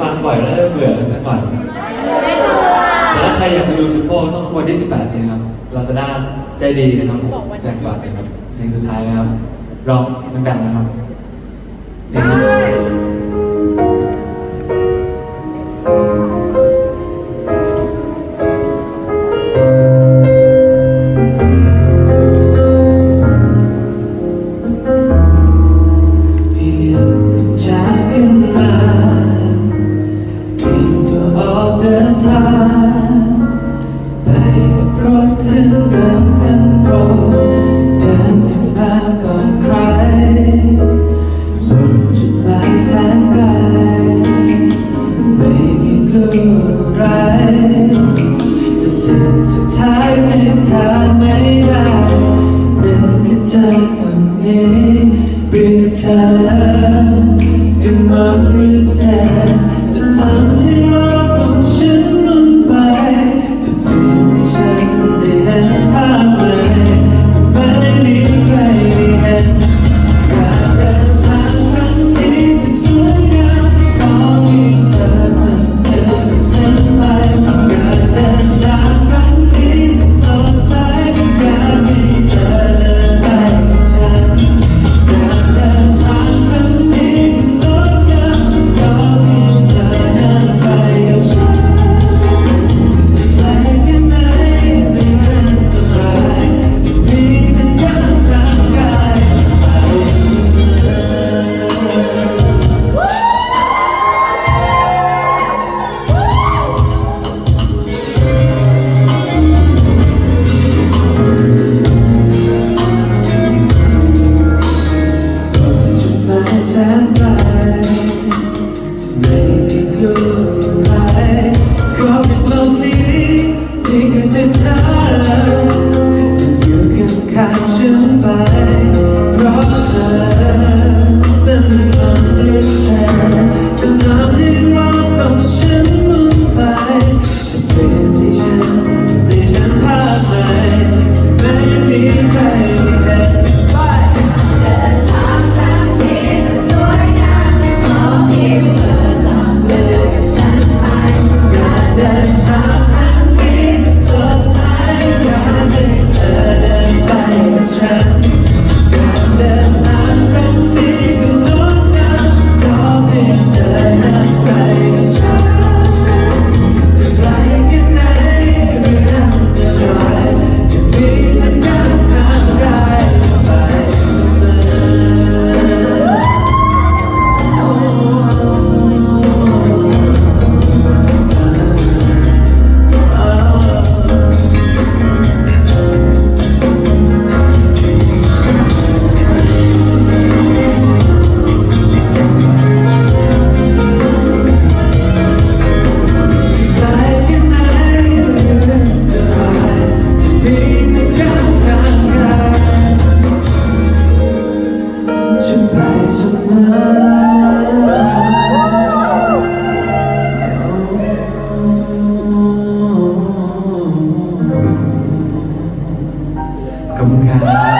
ฟังบ่อยแล้วเบื่อกันสัก่อนแต่ถ้าใครอยากไปดูทิปโป้ต้องวันที่ 18 นี้นะครับลาซาด้าใจดีนะครับแจ็คก่อนนะครับเพลงสุดท้ายนะครับร้องดังๆนะครับเพลง pretend to reset to time ครับ